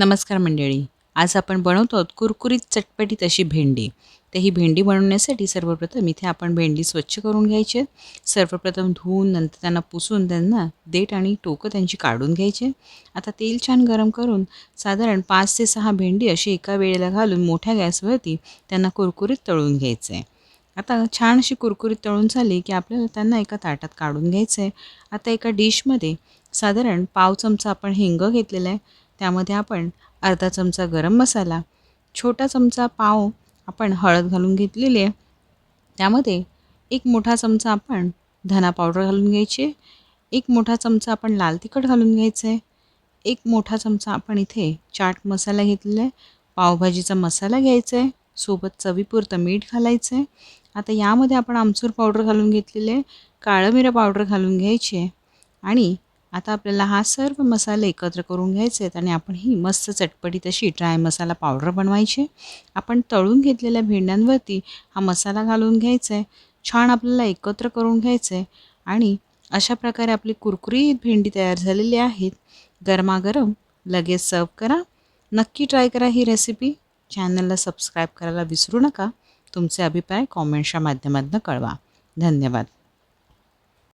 नमस्कार मंडळी. आज आपण बनवतो आहोत कुरकुरीत चटपटीत अशी भेंडी. तर ही भेंडी बनवण्यासाठी सर्वप्रथम इथे आपण भेंडी स्वच्छ करून घ्यायची आहे. सर्वप्रथम धुवून नंतर त्यांना पुसून त्यांना देठ आणि टोकं त्यांची काढून घ्यायचे आता तेल छान गरम करून साधारण पाच ते सहा भेंडी अशी एका वेळेला घालून मोठ्या गॅसवरती त्यांना कुरकुरीत तळून घ्यायचं आहे. आता छान अशी कुरकुरीत तळून झाली की आपल्याला त्यांना एका ताटात काढून घ्यायचं आहे. आता एका डिशमध्ये साधारण पाव चमचा आपण हिंग घेतलेला आहे. त्यामध्ये आपण अर्धा चमचा गरम मसाला छोटा चमचा पाव आपण हळद घालून घेतलेली. आहे त्यामध्ये एक मोठा चमचा आपण धना पावडर घालून घ्यायची. एक मोठा चमचा आपण लाल तिखट घालून घ्यायचं. आहे एक मोठा चमचा आपण इथे चाट मसाला घेतलेला आहे. पावभाजीचा मसाला घ्यायचा आहे. सोबत चवीपुरतं मीठ घालायचं आहे. आता यामध्ये आपण आमचूर पावडर घालून घेतलेले आहे. काळं मिरं पावडर घालून घ्यायची आहे. आणि आता आपल्याला हा सर्व मसाले एकत्र करून घ्यायचे आहेत आणि आपण ही मस्त चटपटीत अशी ड्राय मसाला पावडर बनवायची आपण तळून घेतलेल्या भेंड्यांवरती हा मसाला घालून घ्यायचा आहे. छान आपल्याला एकत्र करून घ्यायचं आहे. आणि अशा प्रकारे आपली कुरकुरीत भेंडी तयार झालेली आहेत. गरमागरम लगेच सर्व करा. नक्की ट्राय करा ही रेसिपी. चॅनलला सबस्क्राईब करायला विसरू नका. तुमचे अभिप्राय कॉमेंट्सच्या माध्यमातून कळवा. धन्यवाद.